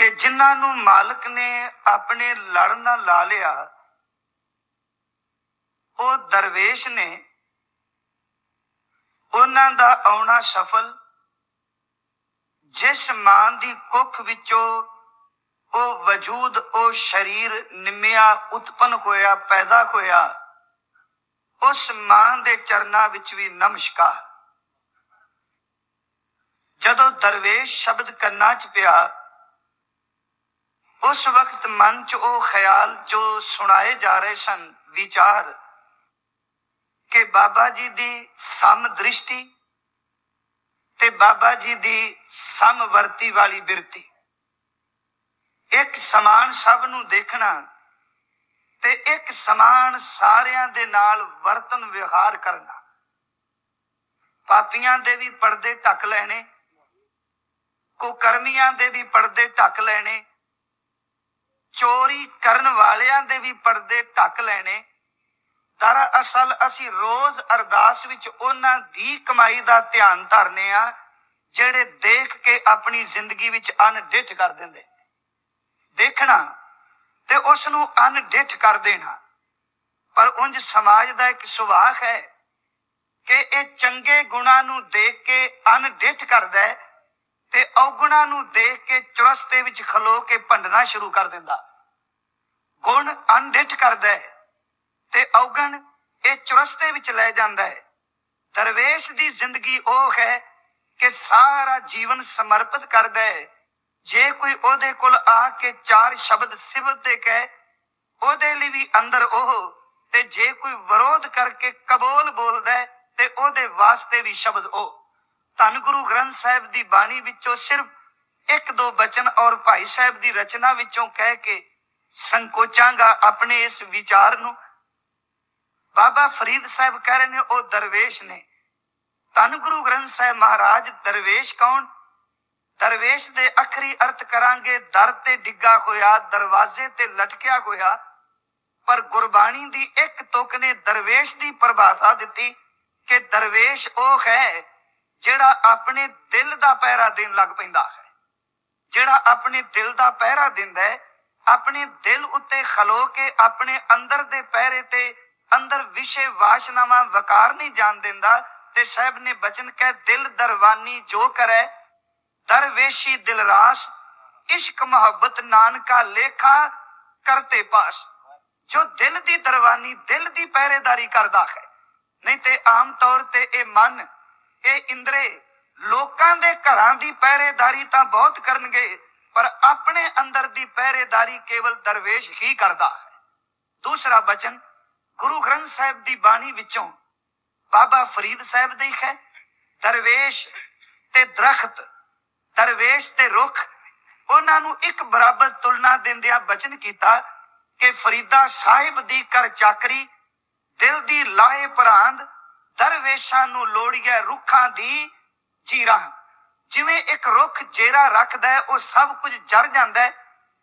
ਕਿ ਜਿਨ੍ਹਾਂ ਨੂੰ ਮਾਲਕ ਨੇ ਆਪਣੇ ਲੜ ਨਾਲ ਲਾ ਲਿਆ, ਉਹ ਦਰਵੇਸ਼ ਨੇ। ਉਹਨਾਂ ਦਾ ਆਉਣਾ ਸਫਲ, ਜਿਸ ਮਾਂ ਦੀ ਕੁੱਖ ਵਿੱਚੋਂ ਉਹ ਵਜੂਦ, ਉਹ ਸ਼ਰੀਰ ਨਿਮਿਆ, ਉਤਪਨ ਹੋਇਆ, ਪੈਦਾ ਹੋਇਆ, ਉਸ ਮਾਂ ਦੇ ਚਰਨਾਂ ਵਿੱਚ ਵੀ ਨਮਸਕਾਰ। ਜਦੋਂ ਦਰਵੇਸ਼ ਸ਼ਬਦ ਕੰਨਾਂ 'ਚ ਪਿਆ ਉਸ ਵਕਤ ਮਨ 'ਚ ਉਹ ਖਿਆਲ ਜੋ ਸੁਣਾਏ ਜਾ ਰਹੇ ਸਨ, ਵਿਚਾਰ ਕਿ ਬਾਬਾ ਜੀ ਦੀ ਸਮ ਦ੍ਰਿਸ਼ਟੀ ਤੇ ਬਾਬਾ ਜੀ ਦੀ ਸਮ ਵਰਤੀ ਵਾਲੀ ਬਿਰਤੀ। ਇੱਕ ਸਮਾਨ ਸਭ ਨੂੰ ਦੇਖਣਾ ਤੇ ਇੱਕ ਸਮਾਨ ਸਾਰਿਆਂ ਦੇ ਨਾਲ ਵਰਤਨ ਵਿਵਹਾਰ ਕਰਨਾ। ਪਾਪੀਆਂ ਦੇ ਵੀ ਪਰਦੇ ਢੱਕ ਲੈਣੇ, ਕੁਕਰਮੀਆਂ ਦੇ ਵੀ ਪਰਦੇ ਢੱਕ ਲੈਣੇ ਚੋਰੀ ਕਰਨ ਵਾਲਿਆਂ ਦੇ ਵੀ ਪਰਦੇ ਢੱਕ ਲੈਣੇ। ਦਰਅਸਲ ਅਸੀਂ ਰੋਜ਼ ਅਰਦਾਸ ਵਿੱਚ ਉਹਨਾਂ ਦੀ ਕਮਾਈ ਦਾ ਧਿਆਨ ਧਰਨੇ ਆ, ਜਿਹੜੇ ਦੇਖ ਕੇ ਆਪਣੀ ਜ਼ਿੰਦਗੀ ਵਿੱਚ ਅਨਡਿਠ ਕਰ ਦਿੰਦੇ। ਦੇਖਣਾ ਤੇ ਉਸ ਨੂੰ ਅਨਡਿਠ ਕਰ ਦੇਣਾ। ਪਰ ਉਂਝ ਸਮਾਜ ਦਾ ਇੱਕ ਸੁਭਾਅ ਹੈ ਕਿ ਇਹ ਚੰਗੇ ਗੁਣਾਂ ਨੂੰ ਦੇਖ ਕੇ ਅਨਡਿਠ ਕਰਦਾ ਹੈ। ਤੇ ਔਗੁਣਾਂ ਨੂੰ ਦੇਖ ਕੇ ਚੁਰਸਤੇ ਵਿੱਚ ਖਲੋ ਕੇ ਭੰਡਣਾ ਸ਼ੁਰੂ ਕਰ ਦਿੰਦਾ। ਗੁਣ ਅਨਡਿਠ ਕਰਦਾ ਹੈ ਤੇ ਔਗਣ ਇਹ ਚੁਰਸਤੇ ਵਿੱਚ ਲੈ ਜਾਂਦਾ ਹੈ। ਦਰਵੇਸ਼ ਦੀ ਜ਼ਿੰਦਗੀ ਉਹ ਹੈ ਕਿ ਸਾਰਾ ਜੀਵਨ ਸਮਰਪਿਤ ਕਰਦਾ ਹੈ। ਜੇ ਕੋਈ ਉਹਦੇ ਕੋਲ ਆ ਕੇ ਚਾਰ ਸ਼ਬਦ ਸਿਫਤ ਦੇ ਕਹੇ, ਉਹਦੇ ਲਈ ਵੀ ਅੰਦਰ ਉਹ ਤੇ ਜੇ ਕੋਈ ਵਿਰੋਧ ਕਰਕੇ ਕਬੂਲ ਬੋਲਦਾ ਹੈ ਤੇ ਉਹਦੇ ਵਾਸਤੇ ਵੀ ਸ਼ਬਦ ਉਹ। ਧੰਨ ਗੁਰੂ ਗ੍ਰੰਥ ਸਾਹਿਬ ਦੀ ਬਾਣੀ ਵਿੱਚੋਂ ਸਿਰਫ ਇੱਕ ਦੋ ਬਚਨ ਔਰ ਭਾਈ ਸਾਹਿਬ ਦੀ ਰਚਨਾ ਵਿੱਚੋਂ ਕਹਿ ਕੇ ਸੰਕੋਚਾਂਗਾ ਆਪਣੇ ਇਸ ਵਿਚਾਰ ਨੂੰ। ਬਾਬਾ ਫਰੀਦ ਸਾਹਿਬ ਕਹਿ ਰਹੇ ਨੇ, ਉਹ ਦਰਵੇਸ਼ ਨੇ। ਧੰਨ ਗੁਰੂ ਗ੍ਰੰਥ ਸਾਹਿਬ ਮਹਾਰਾਜ, ਦਰਵੇਸ਼ ਕੌਣ? ਦਰਵੇਸ਼ ਦੇ ਅਖਰੀ ਅਰਥ ਕਰਾਂਗੇ, ਦਰ ਤੇ ਡਿੱਗਾ ਹੋਇਆ, ਦਰਵਾਜ਼ੇ ਤੇ ਲਟਕਿਆ ਹੋਇਆ। ਪਰ ਗੁਰਬਾਣੀ ਦੀ ਇੱਕ ਤੁਕ ਨੇ ਦਰਵੇਸ਼ ਦੀ ਪ੍ਰਭਾਸ਼ਾ ਦਿੱਤੀ ਕਿ ਦਰਵੇਸ਼ ਉਹ ਹੈ ਜਿਹੜਾ ਆਪਣੇ ਦਿਲ ਦਾ ਪਹਿਰਾ ਦੇਣ ਲੱਗ ਪੈਂਦਾ ਹੈ। ਜਿਹੜਾ ਆਪਣੇ ਦਿਲ ਦਾ ਪਹਿਰਾ ਦਿੰਦਾ ਹੈ, ਆਪਣੇ ਦਿਲ ਉੱਤੇ ਖਲੋ ਕੇ ਆਪਣੇ ਅੰਦਰ ਦੇ ਪਹਿਰੇ ਤੇ ਅੰਦਰ ਵਿਸ਼ੇ ਵਾਸ਼ਨਾਵਾਂ ਵਕਾਰ ਨਹੀਂ ਜਾਣ ਦਿੰਦਾ ਤੇ ਸਾਹਿਬ ਨੇ ਬਚਨ ਕਹਿ, ਦਿਲ ਦਰਵਾਨੀ ਜੋ ਕਰੇ, ਦਰਵੇਸ਼ੀ ਦਿਲ ਇਸ਼ਕ ਮੁਹੱਬਤ ਨਾਨਕਾ ਲੇਖਾ ਕਰਤੇ ਪਾਸ। ਜੋ ਦਿਲ ਦੀ ਦਰਵਾਨੀ, ਦਿਲ ਦੀ ਪਹਿਰੇਦਾਰੀ ਕਰਦਾ ਹੈ, ਨਹੀਂ ਤੇ ਆਮ ਤੌਰ ਤੇ ਇਹ ਮਨ ਇਹ ਇੰਦਰੇ, ਲੋਕਾਂ ਦੇ ਘਰਾਂ ਦੀ ਪਹਿਰੇਦਾਰੀ ਤਾਂ ਬਹੁਤ ਕਰਨਗੇ, ਪਰ ਆਪਣੇ ਅੰਦਰ ਦੀ ਪਹਿਰੇਦਾਰੀ ਕੇਵਲ ਦਰਵੇਸ਼ ਹੀ ਕਰਦਾ ਹੈ। ਦੂਸਰਾ ਬਚਨ, ਗੁਰੂ ਗ੍ਰੰਥ ਸਾਹਿਬ ਦੀ ਬਾਣੀ ਵਿੱਚੋਂ ਬਾਬਾ ਫਰੀਦ ਸਾਹਿਬ ਦੀ ਹੈ, ਦਰਵੇਸ਼ ਤੇ ਦਰਖਤ, ਦਰਵੇਸ਼ ਤੇ ਰੁੱਖ। ਉਹਨਾਂ ਨੂੰ ਇੱਕ ਬਰਾਬਰ ਤੁਲਨਾ ਦਿੰਦਿਆਂ ਬਚਨ ਕੀਤਾ ਕਿ ਫਰੀਦਾ ਸਾਹਿਬ ਦੀ ਕਰ ਚਾਕਰੀ ਦਿਲ ਦੀ ਲਾਹੇ ਪ੍ਰਾਂਦ ਦਰਵੇਸ਼ਾਂ ਨੂੰ ਲੋੜੀਏ ਰੁੱਖਾਂ ਦੀ ਚੀਰਾ ਜਿਵੇਂ ਇੱਕ ਰੁੱਖ ਜੇਰਾ ਰੱਖਦਾ ਹੈ, ਉਹ ਸਭ ਕੁਝ ਜਰ ਜਾਂਦਾ ਹੈ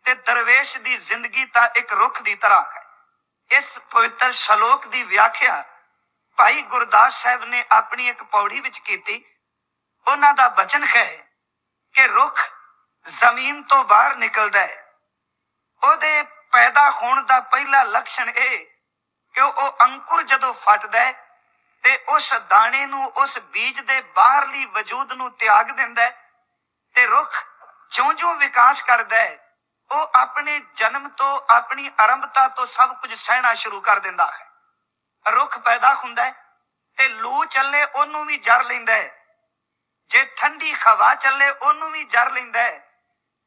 ਤੇ ਦਰਵੇਸ਼ ਦੀ ਜ਼ਿੰਦਗੀ ਤਾਂ ਇੱਕ ਰੁੱਖ ਦੀ ਤਰ੍ਹਾਂ ਹੈ। ਇਸ ਪਵਿੱਤਰ ਸ਼ਲੋਕ ਦੀ ਵਿਆਖਿਆ ਭਾਈ ਗੁਰਦਾਸ ਸਾਹਿਬ ਨੇ ਆਪਣੀ ਇੱਕ ਪੌੜੀ ਵਿੱਚ ਕੀਤੀ। ਉਹਨਾਂ ਦਾ ਬਚਨ ਹੈ ਕਿ ਰੁੱਖ ਜ਼ਮੀਨ ਤੋਂ ਬਾਹਰ ਨਿਕਲਦਾ ਹੈ। ਉਹਦੇ ਪੈਦਾ ਹੋਣ ਦਾ ਪਹਿਲਾ ਲੱਛਣ ਇਹ ਕਿ ਉਹ ਅੰਕੁਰ ਜਦੋਂ ਫਟਦਾ ਹੈ ਤੇ ਉਸ ਦਾਣੇ ਨੂੰ, ਉਸ ਬੀਜ ਦੇ ਬਾਹਰਲੀ ਵਜੂਦ ਨੂੰ ਤਿਆਗ ਦਿੰਦਾ ਹੈ ਤੇ ਰੁੱਖ ਜਿਉਂ-ਜਿਉਂ ਵਿਕਾਸ ਕਰਦਾ ਹੈ, ਉਹ ਆਪਣੇ ਜਨਮ ਤੋਂ, ਆਪਣੀ ਆਰੰਭਤਾ ਤੋਂ ਸਭ ਕੁਝ ਸਹਿਣਾ ਸ਼ੁਰੂ ਕਰ ਦਿੰਦਾ ਹੈ। ਰੁੱਖ ਪੈਦਾ ਹੁੰਦਾ ਹੈ ਤੇ ਲੂ ਚੱਲੇ ਉਹਨੂੰ ਵੀ ਜਰ ਲੈਂਦਾ ਹੈ। ਜੇ ਠੰਡੀ ਹਵਾ ਚੱਲੇ ਉਹਨੂੰ ਵੀ ਜਰ ਲੈਂਦਾ ਹੈ।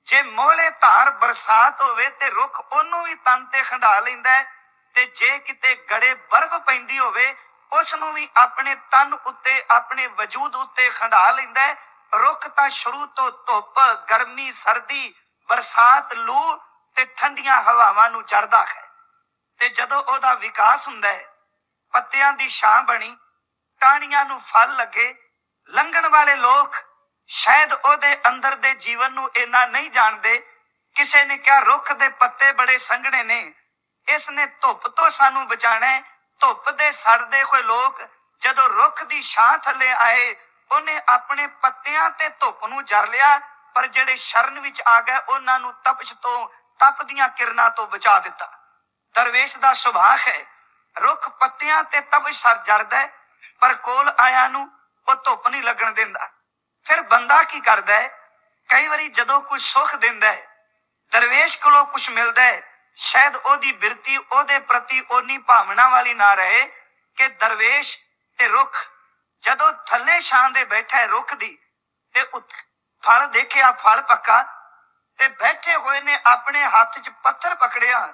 ਜੇ ਮੋਹਲੇ ਧਾਰ ਬਰਸਾਤ ਹੋਵੇ ਤੇ ਰੁੱਖ ਉਹਨੂੰ ਵੀ ਤਨ ਤੇ ਖੰਡਾ ਲੈਂਦਾ ਹੈ ਤੇ ਜੇ ਕਿਤੇ ਗੜੇ ਬਰਫ਼ ਪੈਂਦੀ ਹੋਵੇ ਉਸ ਨੂੰ ਵੀ ਆਪਣੇ ਤਨ ਉੱਤੇ, ਆਪਣੇ ਵਜੂਦ ਉੱਤੇ ਖੰਡਾ ਲੈਂਦਾ ਹੈ। ਰੁੱਖ ਤਾਂ ਸ਼ੁਰੂ ਤੋਂ ਧੁੱਪ, ਗਰਮੀ, ਸਰਦੀ, ਬਰਸਾਤ, ਲੂ ਤੇ ਠੰਡੀਆਂ ਹਵਾਵਾਂ ਨੂੰ ਚੜਦਾ ਹੈ। ਤੇ ਜਦੋਂ ਉਹਦਾ ਵਿਕਾਸ ਹੁੰਦਾ ਹੈ, ਪੱਤਿਆਂ ਦੀ ਛਾਂ ਬਣੀ, ਟਾਹਣੀਆਂ ਨੂੰ ਫਲ ਲੱਗੇ, ਲੰਘਣ ਵਾਲੇ ਲੋਕ ਸ਼ਾਇਦ ਉਹਦੇ ਅੰਦਰ ਦੇ ਜੀਵਨ ਨੂੰ ਇੰਨਾ ਨਹੀਂ ਜਾਣਦੇ, ਕਿਸੇ ਨੇ ਕਿਹਾ ਰੁੱਖ ਦੇ ਪੱਤੇ ਬੜੇ ਸੰਘਣੇ ਨੇ, ਇਸ ਨੇ ਧੁੱਪ ਤੋਂ ਸਾਨੂੰ ਬਚਾਣਾ ਧੁੱਪ ਦੇ ਸੜਦੇ ਹੋਏ ਲੋਕ ਜਦੋਂ ਰੁੱਖ ਦੀ ਛਾਂ ਥੱਲੇ ਆਏ, ਉਹਨੇ ਆਪਣੇ ਪੱਤਿਆਂ ਤੇ ਧੁੱਪ ਨੂੰ ਜਰ ਲਿਆ, ਪਰ ਜਿਹੜੇ ਸ਼ਰਨ ਵਿੱਚ ਆ ਗਏ, ਉਹਨਾਂ ਨੂੰ ਤਪਸ਼ ਤੋਂ, ਤਪ ਕਿਰਨਾਂ ਤੋਂ ਬਚਾ ਦਿੱਤਾ। ਦਰਵੇਸ਼ ਦਾ ਸੁਭਾਅ ਹੈ, ਰੁੱਖ ਪੱਤਿਆਂ ਤੇ ਤਪਸ਼ ਸਰ ਜਰਦਾ ਪਰ ਕੋਲ ਆਇਆ ਨੂੰ ਉਹ ਧੁੱਪ ਨਹੀਂ ਲੱਗਣ ਦਿੰਦਾ। ਫਿਰ ਬੰਦਾ ਕੀ ਕਰਦਾ ਹੈ? ਕਈ ਵਾਰੀ ਜਦੋਂ ਕੋਈ ਸੁੱਖ ਦਿੰਦਾ ਹੈ, ਦਰਵੇਸ਼ ਕੋਲੋਂ ਕੁਝ ਮਿਲਦਾ ਹੈ ਸ਼ਾਇਦ ਉਹਦੀ ਬਿਰਤੀ, ਉਹਦੇ ਪ੍ਰਤੀ ਓਨੀ ਭਾਵਨਾ ਵਾਲੀ ਨਾ ਰਹੇ ਕਿ ਦਰਵੇਸ਼ ਤੇ ਰੁੱਖ, ਜਦੋਂ ਥੱਲੇ ਛਾਂ ਦੇ ਬੈਠਾ ਰੁੱਖ ਦੀ, ਤੇ ਫਲ ਦੇਖਿਆ, ਫਲ ਪੱਕਾ, ਤੇ ਬੈਠੇ ਹੋਏ ਨੇ ਆਪਣੇ ਹੱਥ 'ਚ ਪੱਥਰ ਪਕੜਿਆ,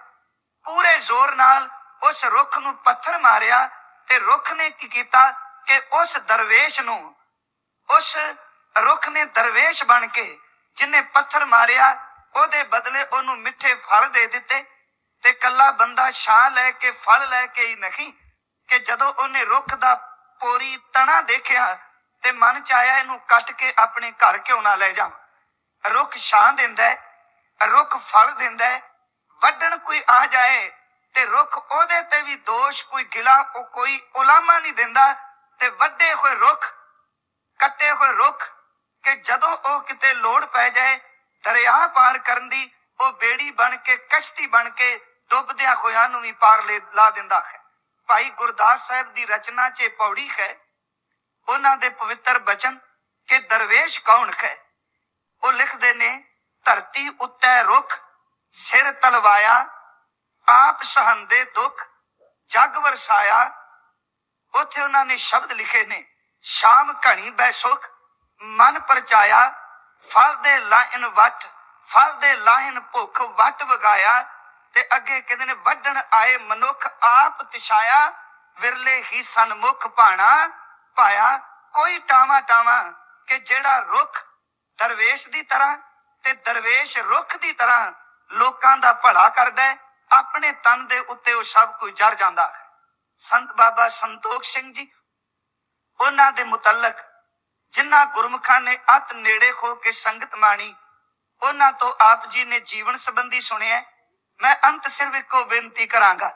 ਪੂਰੇ ਜ਼ੋਰ ਨਾਲ ਉਸ ਰੁੱਖ ਨੂੰ ਪੱਥਰ ਮਾਰਿਆ, ਤੇ ਰੁੱਖ ਨੇ ਕੀ ਕੀਤਾ ਕਿ ਉਸ ਦਰਵੇਸ਼ ਨੂੰ, ਉਸ ਰੁੱਖ ਨੇ ਦਰਵੇਸ਼ ਬਣ ਕੇ ਜਿਨੇ ਪੱਥਰ ਮਾਰਿਆ ਉਹਦੇ ਬਦਲੇ ਉਹਨੂੰ ਮਿੱਠੇ ਫਲ ਦੇ ਦਿੱਤੇ ਤੇ ਕੱਲਾ ਬੰਦਾ ਛਾਂ ਲੈ ਕੇ, ਫਲ ਲੈ ਕੇ ਹੀ ਨਹੀਂ, ਕਿ ਜਦੋਂ ਉਹਨੇ ਰੁੱਖ ਦਾ ਪੋਰੀ ਤਣਾ ਦੇਖਿਆ ਤੇ ਮਨ ਚ ਆਇਆ ਇਹਨੂੰ ਕੱਟ ਕੇ ਆਪਣੇ ਘਰ ਕਿਉਂ ਨਾ ਲੈ ਜਾ ਰੁੱਖ ਛਾਂ ਦਿੰਦਾ ਰੁੱਖ ਫਲ ਦਿੰਦਾ ਵੱਢਣ ਕੋਈ ਆ ਜਾਏ ਤੇ ਰੁੱਖ ਉਹਦੇ ਤੇ ਵੀ ਦੋਸ਼, ਕੋਈ ਗਿਲਾ, ਉਹ ਕੋਈ ਉਲਾਮਾ ਨਹੀਂ ਦਿੰਦਾ ਤੇ ਵੱਡੇ ਹੋਏ ਰੁੱਖ, ਕੱਟੇ ਹੋਏ ਰੁੱਖ, ਕਿ ਜਦੋਂ ਉਹ ਕਿਤੇ ਲੋੜ ਪੈ ਜਾਏ, ਦਰਿਆ ਪਾਰ ਕਰਨ ਦੀ, ਉਹ ਬੇੜੀ ਬਣ ਕੇ, ਕਸ਼ਤੀ ਬਣ ਕੇ ਡੁੱਬਦਿਆਂ ਹੋਇਆਂ ਨੂੰ ਵੀ ਪਾਰ ਲਾ ਦਿੰਦਾ ਹੈ। ਭਾਈ ਗੁਰਦਾਸ ਸਾਹਿਬ ਦੀ ਰਚਨਾ 'ਚ ਪੌੜੀ ਹੈ, ਉਹਨਾਂ ਦੇ ਪਵਿੱਤਰ ਬਚਨ ਕਿ ਦਰਵੇਸ਼ ਕੌਣ ਹੈ? ਉਹ ਲਿਖਦੇ ਨੇ, ਧਰਤੀ ਉੱਤੇ ਰੁੱਖ, ਸਿਰ ਤਲਵਾਇਆ, ਆਪ ਸਹੰਦੇ ਦੁੱਖ, ਜਗ ਵਰਸਾਇਆ। ਉੱਥੇ ਉਹਨਾਂ ਨੇ ਸ਼ਬਦ ਲਿਖੇ ਨੇ, ਸ਼ਾਮ ਘਣੀ ਬੈ ਸੁਖ, ਮਨ ਪਰਚਾਇਆ, ਫਲ ਦੇ ਲਾਇਨ ਵਟ ਫਲ ਦੇ ਲਾਹਨ ਭੁੱਖ ਵੱਟ ਵਗਾਇਆ ਤੇ ਅੱਗੇ ਕਹਿੰਦੇ ਨੇ ਵੱਢਣ ਆਏ ਮਨੁੱਖ ਆਪ ਤਿਸ਼ਾਇਆ ਵਿਰਲੇ ਹੀ ਸਨਮੁਖ ਭਾਣਾ। ਪਾਇਆ ਕੋਈ ਟਾਵਾ ਟਾਵਾ ਕਿ ਜਿਹੜਾ ਰੁੱਖ ਦਰਵੇਸ਼ ਦੀ ਤਰ੍ਹਾਂ ਤੇ ਦਰਵੇਸ਼ ਰੁੱਖ ਦੀ ਤਰ੍ਹਾਂ ਲੋਕਾਂ ਦਾ ਭਲਾ ਕਰਦਾ ਆਪਣੇ ਤਨ ਦੇ ਉੱਤੇ ਉਹ ਸਭ ਕੁਝ ਜਰ ਜਾਂਦਾ ਹੈ। ਸੰਤ ਬਾਬਾ ਸੰਤੋਖ ਸਿੰਘ ਜੀ, ਉਹਨਾਂ ਦੇ ਮੁਤਲਕ ਜਿਨ੍ਹਾਂ ਗੁਰਮੁਖਾਂ ਨੇ ਅਤ ਨੇੜੇ ਹੋ ਕੇ ਸੰਗਤ ਮਾਣੀ ਉਹਨਾਂ ਤੋਂ ਆਪ ਜੀ ਨੇ ਜੀਵਨ ਸੰਬੰਧੀ ਸੁਣਿਆ। ਮੈਂ ਅੰਤ ਸਿਰਫ ਇੱਕੋ ਬੇਨਤੀ ਕਰਾਂਗਾ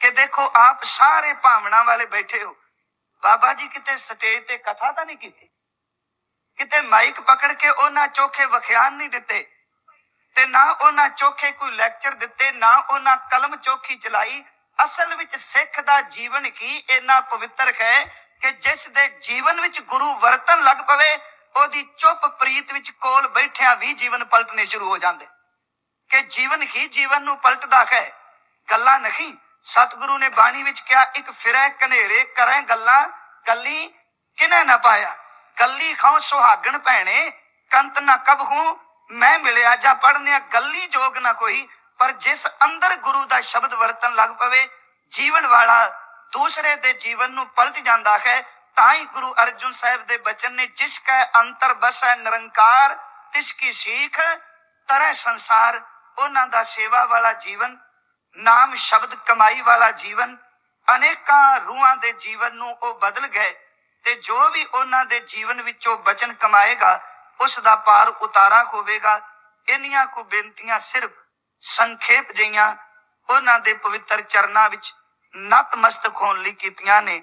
ਕਿ ਦੇਖੋ, ਆਪ ਸਾਰੇ ਭਾਵਨਾ ਵਾਲੇ ਬੈਠੇ ਹੋ। ਬਾਬਾ ਜੀ ਕਿਤੇ ਸਟੇਜ ਤੇ ਕਥਾ ਤਾਂ ਨਹੀਂ ਕੀਤੀ? ਕਿਤੇ ਮਾਈਕ ਪਕੜ ਕੇ ਉਹਨਾਂ ਚੋਖੇ ਵਖਿਆਨ ਨਹੀਂ ਦਿੱਤੇ? ਤੇ ਨਾ ਉਹਨਾਂ ਚੋਖੇ ਕੋਈ ਲੈਕਚਰ ਦਿੱਤੇ, ਨਾ ਉਹਨਾਂ ਕਲਮ ਚੋਖੀ ਚਲਾਈ। ਅਸਲ ਵਿੱਚ ਸਿੱਖ ਦਾ ਜੀਵਨ ਕੀ? ਇੰਨਾ ਪਵਿੱਤਰ ਹੈ ਕਿ ਜਿਸ ਦੇ ਜੀਵਨ ਵਿੱਚ ਗੁਰੂ ਵਰਤਨ ਲੱਗ ਪਵੇ ਉਹਦੀ ਚੁੱਪ ਪ੍ਰੀਤ ਵਿੱਚ ਕੋਲ ਬੈਠਿਆਂ ਵੀ ਜੀਵਨ ਪਲਟਨੇ ਸ਼ੁਰੂ ਹੋ ਜਾਂਦੇ। ਕਿ ਜੀਵਨ ਹੀ ਜੀਵਨ ਨੂੰ ਪਲਟਦਾ ਹੈ। ਗੱਲਾਂ ਨਹੀਂ, ਸਤਿਗੁਰੂ ਨੇ ਬਾਣੀ ਵਿੱਚ ਕਿਹਾ, ਇੱਕ ਫਿਰੈ ਕਨੇਰੇ ਕਰੈ ਗੱਲਾਂ ਕੱਲੀ ਕਿਨੇ ਨਾ ਪਾਇਆ? ਕੱਲੀ ਖਾਉ ਸੁਹਾਗਣ ਭੈਣੇ, ਕੰਤ ਨਾ ਕਬ ਹੂੰ ਮੈਂ ਮਿਲਿਆ ਜਾਂ ਪੜਨਿਆ ਗੱਲੀ ਜੋਗ ਨਾ ਕੋਈ, ਪਰ ਜਿਸ ਅੰਦਰ ਗੁਰੂ ਦਾ ਸ਼ਬਦ ਵਰਤਨ ਲੱਗ ਪਵੇ, ਜੀਵਨ ਵਾਲਾ ਦੂਸਰੇ ਦੇ ਜੀਵਨ ਨੂੰ ਪਲਟ ਜਾਂਦਾ ਹੈ ਤਾਂ ਹੀ ਗੁਰੂ ਅਰਜੁਨ ਸਾਹਿਬ ਦੇ ਬਚਨ ਨੇ, ਜਿਸ ਕੈ ਅੰਤਰ ਬਸੈ ਨਿਰੰਕਾਰ, ਤਿਸ ਕੀ ਸੀਖ, ਤਰੈ ਸੰਸਾਰ, ਉਹਨਾਂ ਦਾ ਸੇਵਾ ਵਾਲਾ ਜੀਵਨ, ਨਾਮ ਸ਼ਬਦ ਕਮਾਈ ਵਾਲਾ ਜੀਵਨ, ਅਨੇਕਾਂ ਰੂਹਾਂ ਦੇ ਜੀਵਨ ਨੂੰ ਉਹ ਬਦਲ ਗਏ ਤੇ ਜੋ ਵੀ ਉਹਨਾਂ ਦੇ ਜੀਵਨ ਵਿੱਚੋਂ ਬਚਨ ਕਮਾਏਗਾ, ਉਸ ਦਾ ਪਾਰ ਉਤਾਰਾ ਹੋਵੇਗਾ। ਇੰਨੀਆਂ ਕੋ ਬੇਨਤੀਆਂ ਸਿਰਫ ਸੰਖੇਪ ਜਈਆਂ ਉਹਨਾਂ ਦੇ ਪਵਿੱਤਰ ਚਰਨਾਂ ਵਿੱਚ ਨਤਮਸਤਕ ਹੋਣ ਲਈ ਕੀਤੀਆਂ ਨੇ।